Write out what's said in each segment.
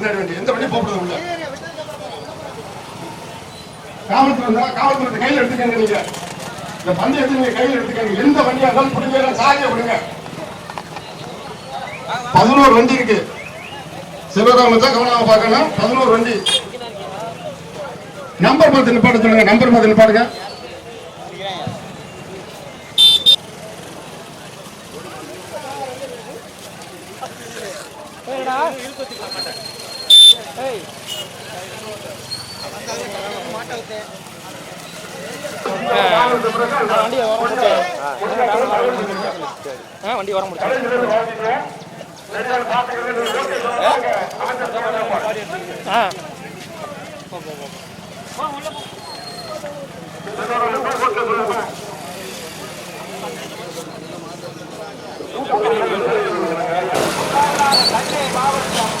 பின்னாடி வண்டி. எந்த வண்டி போகப்படுது உள்ள. காவல்துறை இருந்தா காவல்துறை கையில் எடுத்துக்கங்க நீங்க. இந்த பந்தயத்தை நீங்க கையில் எடுத்துக்கங்க. எந்த வண்டியா இருந்தாலும் பிடிங்க சாதிய விடுங்க. பதினோரு வண்டி இருக்கு. சிவகாம தான் கவனமா பார்க்கணும். பதினோரு வண்டி. நம்பர் பார்த்து நிப்பாட்ட சொல்லுங்க. நம்பர் பார்த்து நிப்பாடுங்க வண்டியை வர முடிச்சு ஆ வண்டி வர முடிச்சு ஆ. மாவட்டம்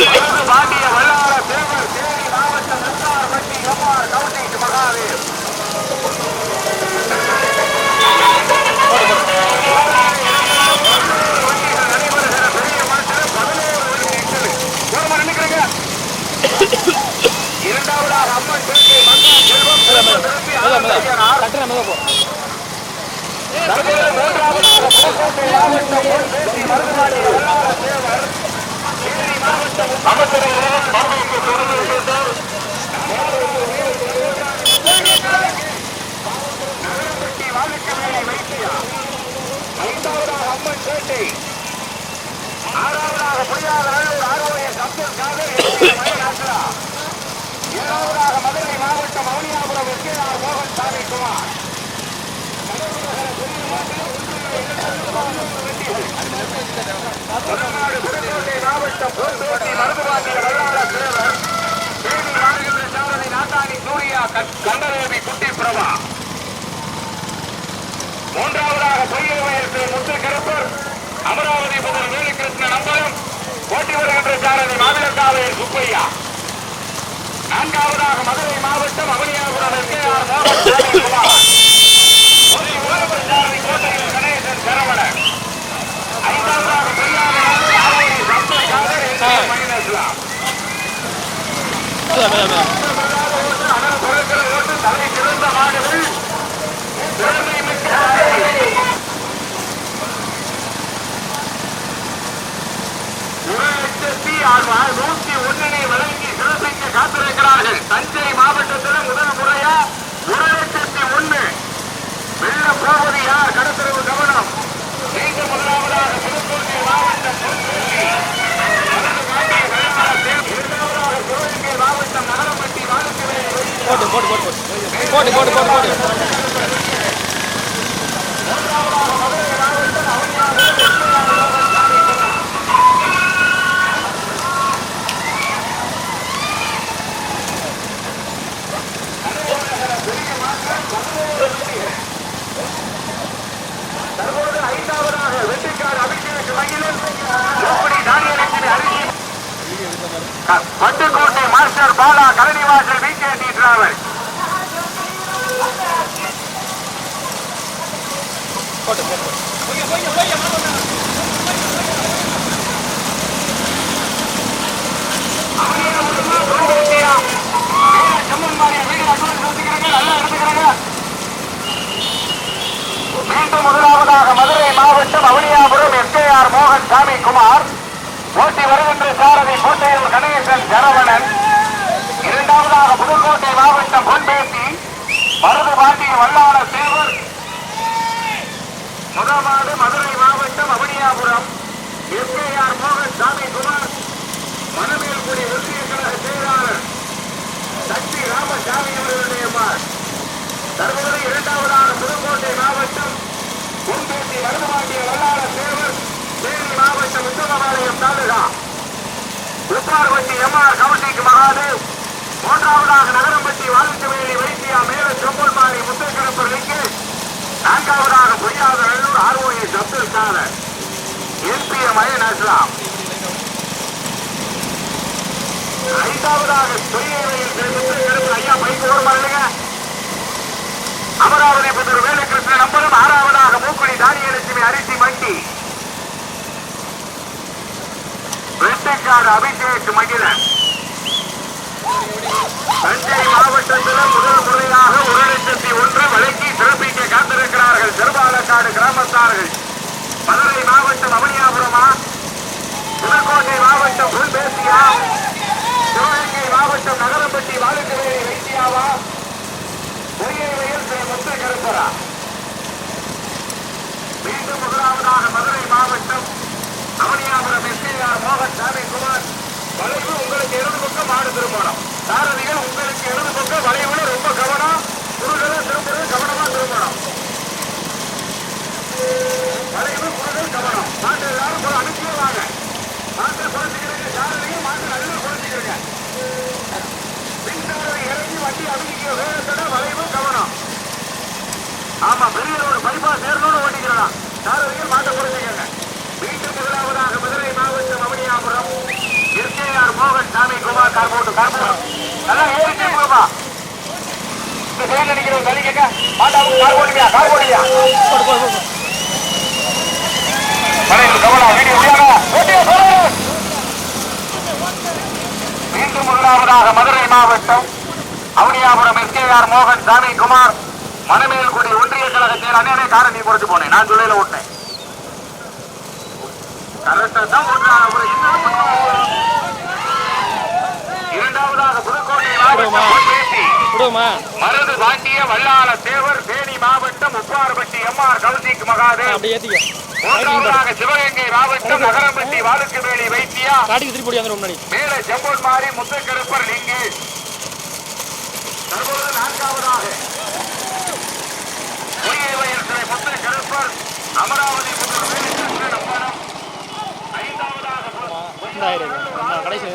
네. 마비야. தமிழ்நாடு புதுக்கோட்டை மாவட்டம் புதுக்கோட்டை மருதுபாண்டிய வல்லாள தேனி மாநகர நாட்டாணி சூர்யா கண்டரேவி குட்டி பிரபா மூன்றாவதாக பொய்யை வயசு முத்து கருப்பர் அமராவதி முதல் வேலுகிருஷ்ணன் அம்பலம் போட்டி வருகின்ற சாரதி மாவிலக்காவை சுப்பையா. நான்காவதாக மதுரை மாவட்டம் அவனியாபுரம் கோட்டையில் கணேசன் சரவணன். ஐந்தாவதாக தலை சிறந்த மாடுகள் திறமை மிக்க நூத்தி காத்திருக்கிறார்கள். தஞ்சை மாவட்டத்தில் முதல் முறையா ஒரு லட்சத்தி ஒண்ணு. வெள்ள போவது யார்? கடத்தரவு கவனம். நீங்க முதலாவதாக புதுக்கோட்டை மாவட்டம் இரண்டாவதாக சிவகங்கை மாவட்டம் நகரப்பட்டி வாழுக்கவேலி போட்டு. போட்டு போட்டு போட்டு போட்டு. போட்டு போட்டு போட்டு தற்போது ஐந்தாவதாக வெற்றிக்கார் அபிஷேக் மகிழன் எப்படி தானியலட்சுமி அரிசி பட்டுக்கோட்டை மாஸ்டர் பாலா கரணிவாசல் வி கே டி டிராவல் போட்டு போட்டு அடுத்து முதலாவதாக மதுரை மாவட்டம் அவனியாபுரம் எஸ்கேஆர் மோகன் சாமி குமார். ஓட்டி வருகின்ற சாரதி கோட்டையில் கணேசன் சரவணன் இரண்டாவதாக புதுக்கோட்டை மாவட்டம் பொன்பேட்டி. மருது பாண்டி வல்லாள தேவர் முதலாவது மதுரை மாவட்டம் அவனியாபுரம். எஸ்கேஆர் மோகன் சாமி குமார். மணமேல்குடி ஒன்றிய கழக செயலாளர் சக்தி ராமசாமி அவர்களுடைய தற்போது இரண்டாவதாக புதுக்கோட்டை மாவட்டம் முன்கூட்டி வருமாட்டிய வல்லாள சேவர் தேனி மாவட்டம் உத்தமபாளையம் தாலுகா. Upparpatti M R கவுசிக்கு Mahadev. மூன்றாவதாக நகரம்பட்டி வாலுச்சவேலி வைத்தியா மேல செம்பல்பாரி முத்தக்கரப்பர் லிங்கு. நான்காவதாக பொய்யாத நல்லூர் ஆர்ஓஏ அப்துல் சாதர். MBM iron Aslam. ஐந்தாவதாக தொழில் ஐயா பைக் ஓரமாக அமராவதி புதூர் வேலுகிருஷ்ணன் நம்பரும் ஆறாவதாக மூக்குடி தானியலட்சுமி அரிசி மண்டி. வெட்டைக்காடு அபிஷேக் மகிழன். தஞ்சை மாவட்டத்தில் முதல் முறையாக ஒரு லட்சத்தி ஒன்று வழங்கி சிறப்பிக்க காத்திருக்கிறார்கள் திருபாலக்காடு கிராமத்தார்கள். மதுரை மாவட்டம் அவனியாபுரமா புதுக்கோட்டை மாவட்டம் புல்பேசியா சிவகங்கை மாவட்டம் நகரப்பட்டி வாழுக்கவேரி வைத்தியாவா பொய்யை வயல் ஸ்ரீ முத்து கருப்பரா மீண்டும் முதலாவதாக மதுரை மாவட்டம் அவனியாபுரம் எஸ்கேஆர் மோகன் சாமி குமார் வளைவு உங்களுக்கு இடது பக்கம் மாடு திரும்பணும் சாரதிகள் உங்களுக்கு இடது பக்கம் வளைவுல ரொம்ப கவனம். குறுகளை திரும்புறது கவனமா திரும்பணும் வளைவு குறுகள் கவனம். மாட்டு எல்லாரும் போய் அனுப்பியே வாங்க. மாட்டை குறைச்சிக்கிறீங்க சாரதிகள் மாட்டு நல்லா குறைச்சிக்கிறீங்க மின்சாரம் இறங்கி வண்டி அமைக்க வேகத்தோட வளைவு கவனம். ஆமா பெரிய ரோடு பைபாஸ் நேரத்தோடு ஓட்டிக்கலாம் சாரதிகள் மாட்டை குறைச்சிக்கங்க. முதலாவதாக மதுரை மாவட்டம் அவனியாபுரம் எஸ்கேஆர் மோகன் சாமி குமார் கார்போட்டு கார்போட்டு நல்லா ஏறிட்டே போமா இந்த தள்ளி கேட்க. மாட்டாவும் கார்போட்டியா மலையில் வீடியோ மீண்டும் முதலாவதாக மதுரை மாவட்டம் அவனியாபுரம் எஸ்கேஆர் மோகன் சாமி குமார் மனமேல்குடி ஒன்றிய கழகத்தில் செயல் அண்ணனே காரணி குறைச்சு போனேன். நான் சொல்லையில விட்டேன் கரெக்டா தான் ஓட்டுறான் அவரு என்ன பண்ணுவாங்க? இரண்டாவதாக புதுக்கோட்டை மாவட்டம் பொன்பேசி விடுவோமா மருது பாண்டிய வல்லாள தேவர் தேனி மாவட்டம் உப்பார்பட்டி எம்ஆர் கௌசிக் மகாதேவ். மூன்றாவதாக சிவகங்கை மாவட்டம் நகரம்பட்டி வாலுக்குவேலி வைத்தியா. மேல செம்பொன் மாறி முத்துக்கருப்பர் லிங்கு. தற்பொழுது நான்காவதாக. சிலை முத்துக்கருப்பர் அமராவதி ரெண்டாயிரம் கடைசி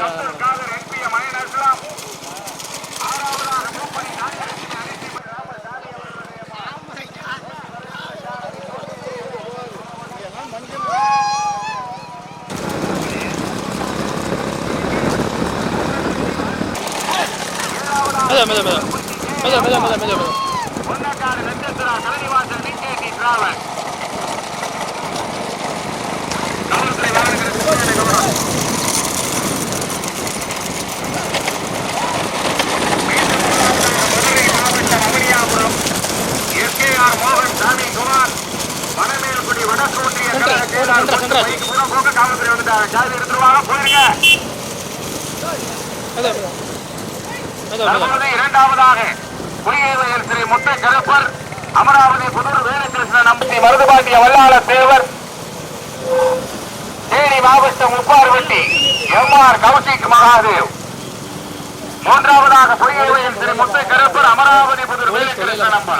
மெதம் மெதம் மெதம் மெதம் மெதம் மெதம் மெதம் தற்போது இரண்டாவதாக புலிகேவையர் ஸ்ரீ முத்தை கருப்பர் அமராவதி புதூர் வேலுகிருஷ்ணன் நம்பி மருதுபாண்டிய வல்லாள தேவர் தேனி மாவட்டம் உப்பார்வட்டி எம் ஆர் கௌசிக் மகாதேவ். மூன்றாவதாக புலிகேவையர் ஸ்ரீ முத்தை கருப்பர் அமராவதி புதூர் வேலுகிருஷ்ணன் சொல்லலப்பா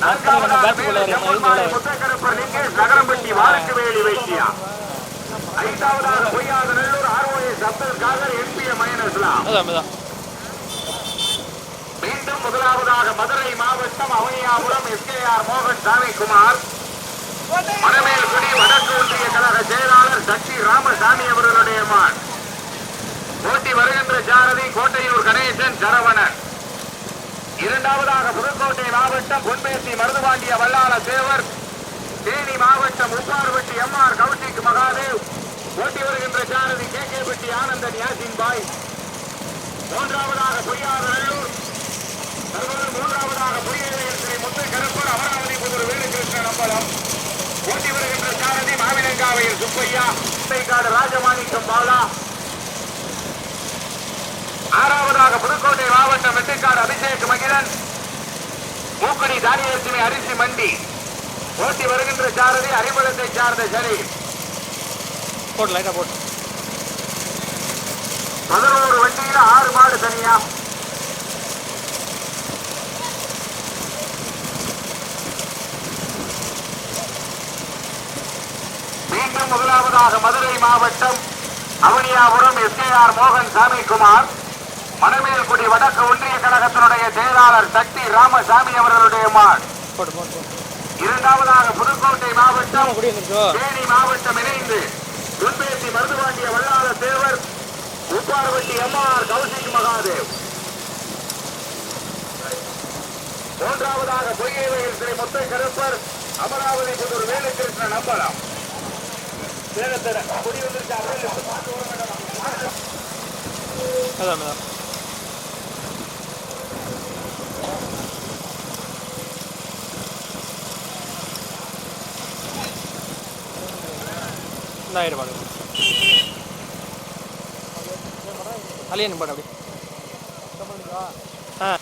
நான்காவதாக முத்தை கருப்பர் லிங்கேஷ் நகரம்பட்டி வாழக்குவேலி வைத்தியா. ஐந்தாவதாக Poyyatha Nallur R O S Abdul Khader மயனஸ்லாம் மெத மீண்டும் முதலாவதாக மதுரை மாவட்டம் அவனியாபுரம் எஸ்கேஆர் மோகன் சாமிக்குமார் மணமேல்குடி வடக்கு ஒன்றிய கழக செயலாளர் சக்தி ராமசாமி அவர்களுடைய மான் போட்டி வருகின்ற சாரதி கோட்டையூர் கணேசன் சரவணன். இரண்டாவதாக புதுக்கோட்டை மாவட்டம் பொன்பேசி மருதுபாண்டிய வல்லாள தேவர் தேனி மாவட்டம் உப்பார்பட்டி எம் ஆர் கௌசிக் மகாதேவ். ஓட்டி வருகின்ற சாரதி கே. கே. பெட்டி ஆனந்தன் யாசின் பாய். மூன்றாவதாக பொய்யாறு நல்லூர். தற்போது மூன்றாவதாக பொய்யவையில் முத்து கருப்பர் அமராவதி புதூர் வேணுகிருஷ்ணன் அம்பலம். போட்டி வருகின்ற சாரதி மாவிலங்காவையில் சுப்பையா. காடு ராஜமாணிக்கம் பாலா ஆறாவதாக புதுக்கோட்டை மாவட்டம் வெட்டிக்காடு அபிஷேக் மகிழன். மூக்கடி தானியலட்சுமி அரிசி மண்டி. ஓட்டி வருகின்ற சாரதி அறிமுகத்தை சார்ந்த சரி. போட்டு லைட்டாக போட்டு பதினோரு வண்டியில ஆறு மாடு தனியா. மீண்டும் முதலாவதாக மதுரை மாவட்டம் அவனியாபுரம் எஸ்கேஆர் மோகன் சாமிக்குமார் மணமேல்குடி வடக்கு ஒன்றிய கழகத்தினுடைய செயலாளர் சக்தி ராமசாமி அவர்களுடைய மான் இரண்டாவதாக புதுக்கோட்டை மாவட்டம் தேனி மாவட்டம் இணைந்து குன்பேசி மருதுவாண்டிய வல்லாத தேவர் உப்பாரவட்டி எம்ஆர் கௌசிக் மகாதேவ். மூன்றாவதாக பொய்யவையில் திரை மொத்த கருப்பர் அமராவதி புதூர் வேலுகிருஷ்ண நம்பலாம் சேலத்தில் குடி வந்திருக்க ரெண்டாயிரம் ரூபாய் அலியன் பாடு அப்படி ஆ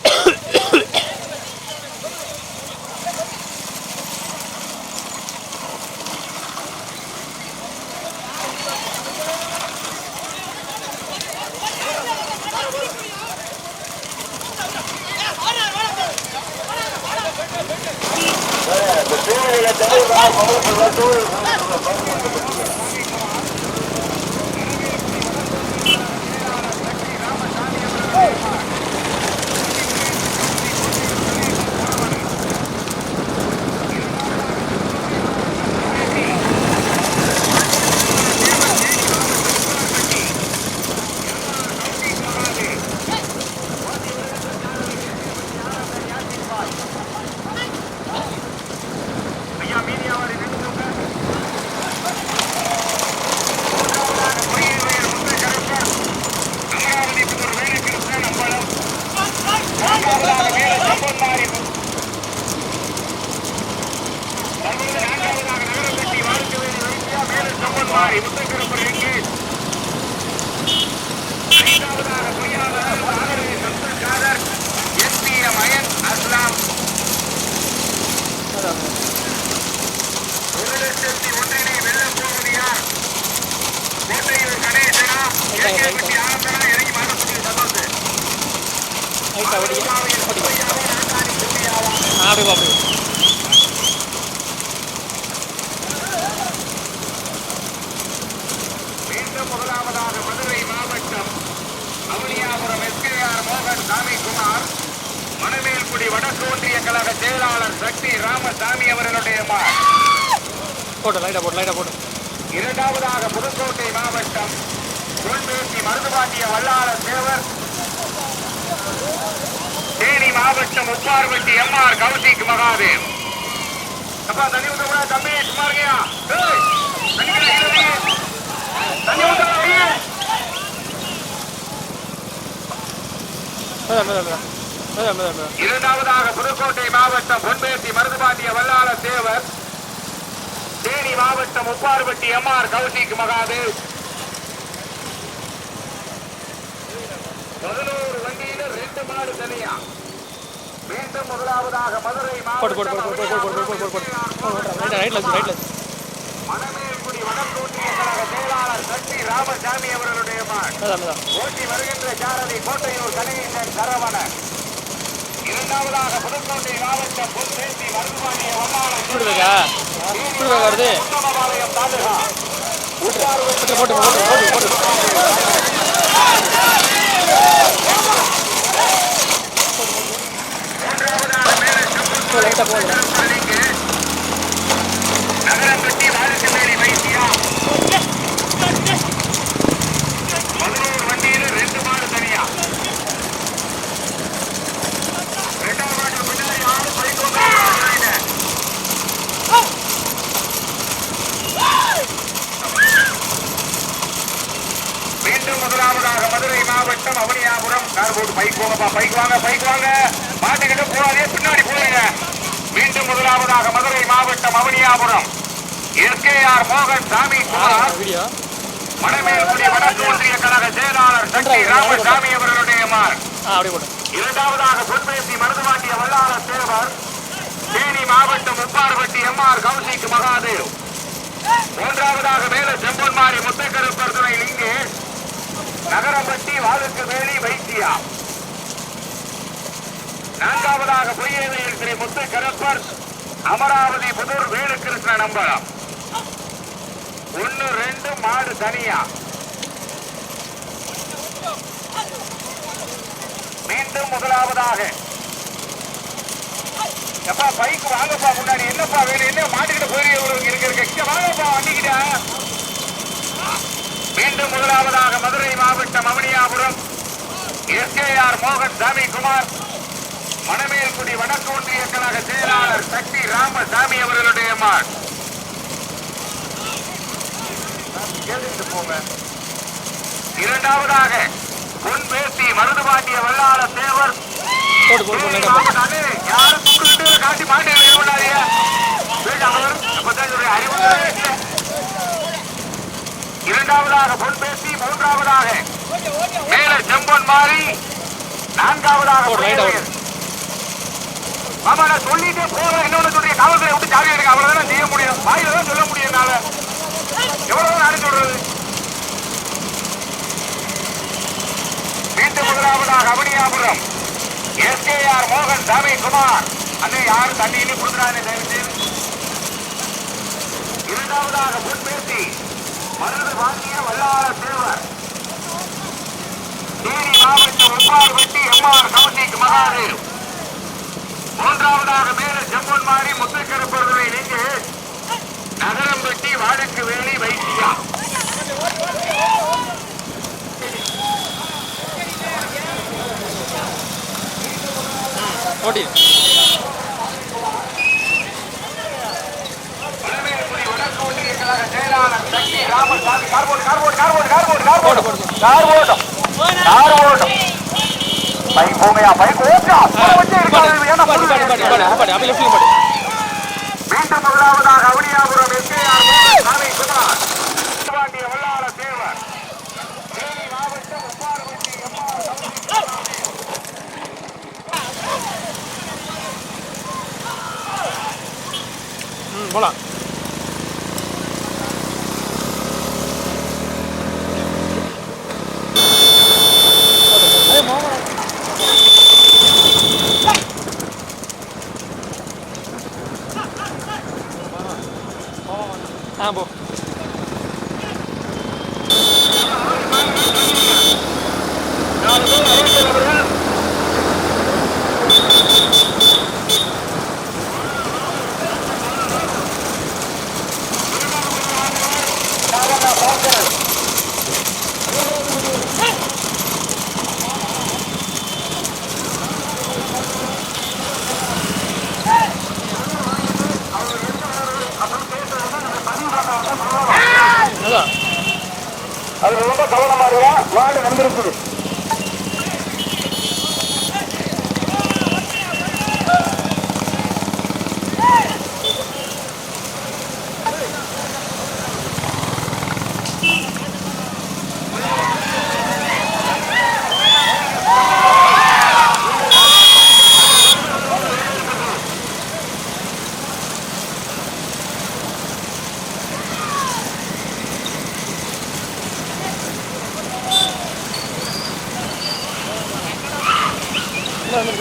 காப்பாற்றிய வல்லாள தேவர். தேனி மாவட்டம் உப்பார்பட்டி எம்ஆர் கௌசிக் மகாதேவ். அப்பா தண்ணி ஊத்த கூட தம்பி சும்மா இருக்கியா? இரண்டாவதாக புதுக்கோட்டை மாவட்டம் பொன்பேட்டி மருதுபாண்டிய வல்லாள தேவர். தேனி மாவட்டம் உப்பார்பட்டி எம்ஆர் கௌசிக் மகாதேவ். பதினோரு வண்டியில ரெண்டு மாடு தனியா மீண்டும் முதலாவதாக மதுரை மணமேல்குடி வனக்கூட்டிய கழக செயலாளர் சக்தி ராமசாமி அவர்களுடைய மான் ஓட்டி வருகின்ற சாரதி கோட்டையூர் கலிகேசன் சரவணன் இரண்டாவதாக புதுக்கோட்டை மாவட்டம் பொன்சேர்த்தி மருதுபாண்டிய வல்லாளர் வருது தாலுகா போட்டு போட்டு போட்டு போட்டு லைட்டாக போடுறேன் மாவட்டம் அவனியாபுரம் கார் போட்டு பைக் போங்கப்பா பைக் வாங்க பைக் வாங்க. மாட்டுக்கிட்ட போகாதே பின்னாடி போயிருங்க. மீண்டும் முதலாவதாக மதுரை மாவட்டம் அவனியாபுரம் எஸ்கேஆர் மோகன் சாமி குமார். மணமேல்குடி வடக்கு ஒன்றிய கழக செயலாளர் சக்தி ராமசாமி அவர்களுடைய மார். இரண்டாவதாக பொன்பேசி மருதுவாண்டிய வல்லாளர் தேவர் தேனி மாவட்டம் உப்பார்பட்டி எம்ஆர் கௌசிக் மகாதேவ். மூன்றாவதாக மேல செம்பொன்மாரி முத்தக்கருப்பர் துணை லிங்கேஷ் நகரப்பட்டி வாழுக்கு மேலி வைத்தியா. நான்காவதாக பொய்யேவையில் ஸ்ரீ முத்துக்கருப்பர் அமராவதி புதூர் வேலுகிருஷ்ண நம்பரம் ஒன்னு ரெண்டு மாடு தனியா. மீண்டும் முதலாவதாக. எப்பா பைக் வாங்கப்பா முன்னாடி. என்னப்பா வேணும்? என்ன மாட்டுக்கிட்ட போயிருக்க இருக்கு. வாங்கப்பா வண்டிக்கிட்ட. மீண்டும் முதலாவதாக மதுரை மாவட்டம் அவனியாபுரம் எஸ்கேஆர் மோகன் சாமி குமார் மணமேல்குடி வடக்கு ஒன்றிய கழக செயலாளர் சக்தி ராமசாமி அவர்களுடைய கேட்டுட்டு போங்க. இரண்டாவதாக பொன்பேசி மருதுபாண்டிய வல்லாள தேவர். யாரும் காட்டி மாட்டேன் அறிவு. இரண்டாவதாக பொன்பேசி மூன்றாவதாக மேல செம்பொன் மாறி நான்காவதாக. ஆமா நான் சொல்லிட்டே போறேன் இன்னொன்னு சொல்றீங்க காவல்துறை விட்டு சாவி எடுங்க அவ்வளவுதான் செய்ய முடியும். வாயில தான் சொல்ல முடியும் என்னால. எவ்வளவு நாடு சொல்றது? மீண்டும் முதலாவதாக அவனியாபுரம். எஸ்கேஆர் மோகன் சாமி குமார் அண்ணே யாரும் தண்ணியிலும் கொடுக்குறாங்க தயவு செய்து இரண்டாவதாக பொன்பேசி மருந்து வாங்கிய வல்லார செல்வர் தேனி மாவட்டம் ஒப்பார் வெட்டி எம்ஆர் கமிட்டிக்கு மகாதேவ். மூன்றாவதாக மேல ஜம்முன் மாறி முத்துக்கருப்பொருளை இணைந்து நகரம் வெட்டி வாடக்கு வேலி வைத்தியா. ஓட்டி வீராளன் சக்தி ராமசாமி கார்போர்ட் கார்போர்ட் கார்போர்ட் கார்போர்ட் கார்போர்ட் கார்போர்ட் கார்போர்ட் பைக் பூமையா பைக் ஓட்டா மீண்டும் முதலாவதாக அவனியாபுரம் எஸ்கேஆர் சாமி Sundara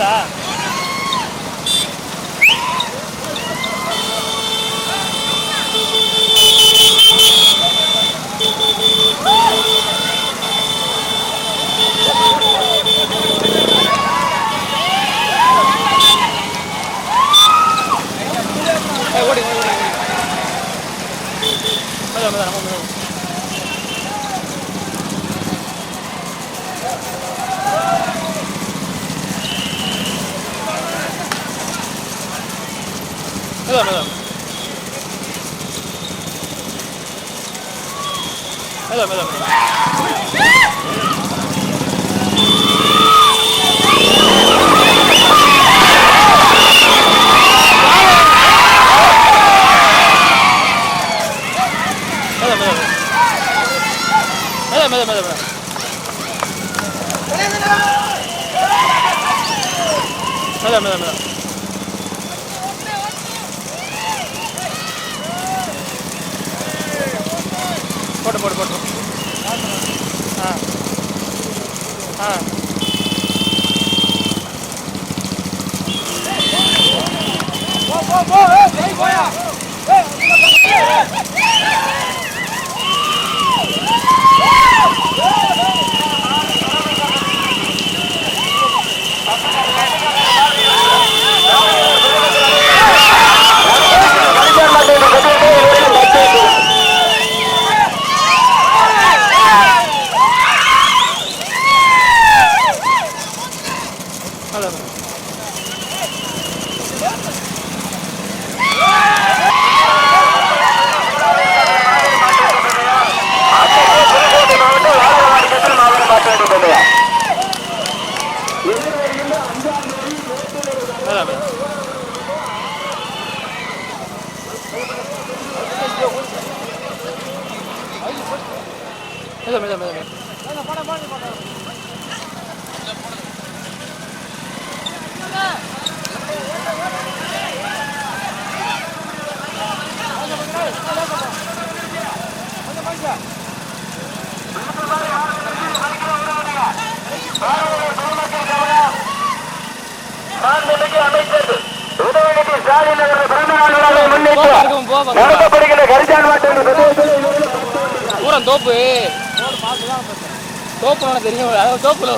다 được được hết rồi hết rồi. ஆ போ போ போ ஏய் போயா மனுஷன் நடத்தப்படுகின்ற கரிஜான் பிரதேசத்தில் பூரம் தோப்பு. தோப்பு தெரியும். தோப்புல